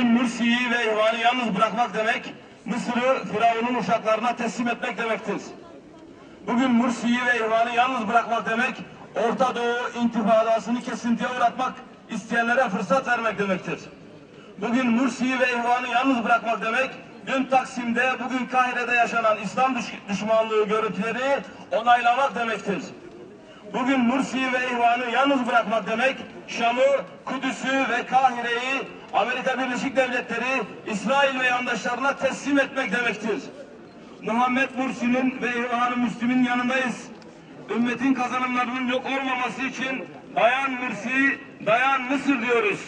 Bugün Mursi'yi ve İhvan'ı yalnız bırakmak demek, Mısır'ı Firavun'un uşaklarına teslim etmek demektir. Bugün Mursi'yi ve İhvan'ı yalnız bırakmak demek, Orta Doğu intifadasını kesintiye uğratmak, isteyenlere fırsat vermek demektir. Bugün Mursi'yi ve İhvan'ı yalnız bırakmak demek, dün Taksim'de, bugün Kahire'de yaşanan İslam düş- düşmanlığı görüntüleri onaylamak demektir. Bugün Mursi'yi ve İhvan'ı yalnız bırakmak demek, Şam'ı, Kudüs'ü ve Kahire'yi Amerika Birleşik Devletleri, İsrail ve yandaşlarına teslim etmek demektir. Muhammed Mursi'nin ve İhvan-ı Müslüm'ün yanındayız. Ümmetin kazanımlarının yok olmaması için dayan Mursi, dayan Mısır diyoruz.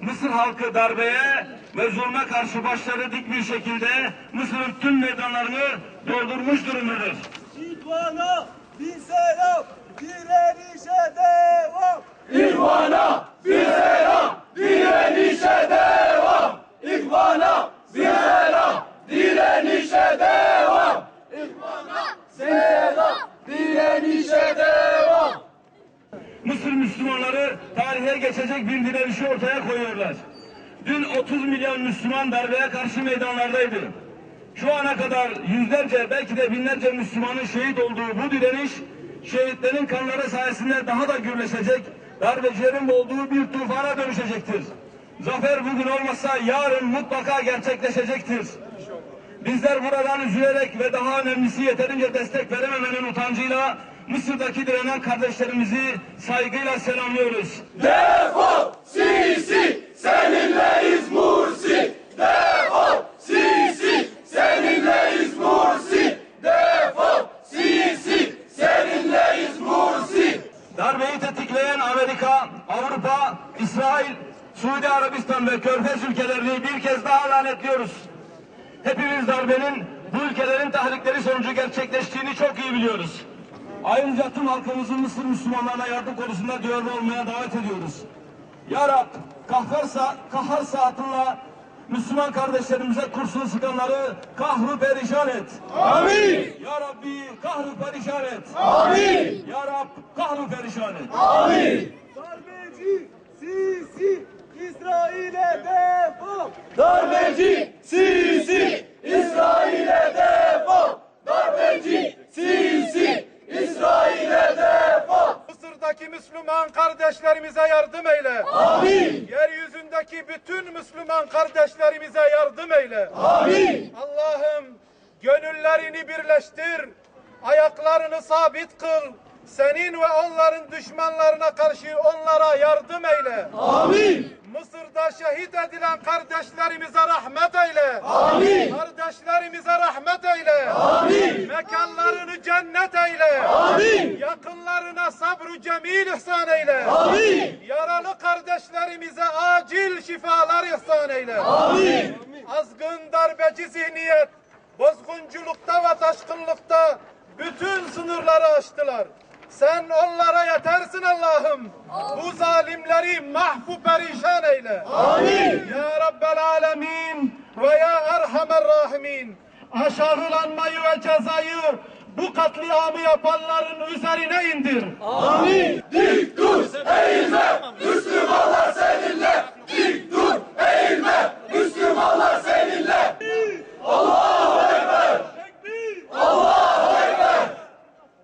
Mısır halkı darbeye ve zulme karşı başları dik bir şekilde Mısır'ın tüm meydanlarını doldurmuş durumdadır. İdvana bir selam, direnişe devam. İhvana bir selam, direnişe devam. İhvana bir selam, direnişe devam. İhvana selam, direnişe devam. Mısır Müslümanları tarihe geçecek bir direnişi ortaya koyuyorlar. Dün 30 milyon Müslüman darbeye karşı meydanlardaydı. Şu ana kadar yüzlerce belki de binlerce Müslümanın şehit olduğu bu direniş şehitlerin kanları sayesinde daha da gürleşecek, darbecilerin olduğu bir tufana dönüşecektir. Zafer bugün olmasa yarın mutlaka gerçekleşecektir. Bizler buradan üzülerek ve daha önemlisi yeterince destek verememenin utancıyla Mısır'daki direnen kardeşlerimizi saygıyla selamlıyoruz. Defol Sisi, seninleyiz Mursi. Defol Sisi, seninleyiz Mursi. Defol Sisi, seninleyiz Mursi. Darbeyi tetikleyen Amerika, Avrupa, İsrail, Suudi Arabistan ve Körfez ülkelerini bir kez daha lanetliyoruz. Hepimiz darbenin bu ülkelerin tahrikleri sonucu gerçekleştiğini çok iyi biliyoruz. Ayrıca tüm halkımızı Mısır Müslümanlarına yardım konusunda duyarlı olmaya davet ediyoruz. Ya Rab, kahhar, sa kahhar saatinde Müslüman kardeşlerimize kurşun sıkanları kahru perişan et. Amin. Ya Rabbi kahru perişan et. Amin. Ya Rab kahru perişan et. Amin. Darbeci Sisi İsrail'e devam. Darbeci Sisi, İsrail'e defol. Darbeci Sisi, İsrail'e defol. Mısır'daki Müslüman kardeşlerimize yardım eyle. Amin. Yeryüzündeki bütün Müslüman kardeşlerimize yardım eyle. Amin. Allah'ım gönüllerini birleştir, ayaklarını sabit kıl. Senin ve onların düşmanlarına karşı onlara yardım eyle. Amin. Mısır'da şehit edilen kardeşlerimize rahmet eyle. Amin. Kardeşlerimize rahmet eyle. Amin. Mekanlarını cennet eyle. Amin. Yakınlarına sabru cemil ihsan eyle. Amin. Yaralı kardeşlerimize acil şifalar ihsan eyle. Amin. Azgın darbeci zihniyet, bozgunculukta ve taşkınlıkta bütün sınırları aştılar. Sen onlara yetersin Allah'ım. Bu zalimleri mahvu perişan eyle. Amin. Ya Rabbel Alemin ve ya Erhamer Rahimin. Aşağılanmayı ve cezayı bu katliamı yapanların üzerine indir. Amin. Dik dur eğilme. Müslümanlar seninle.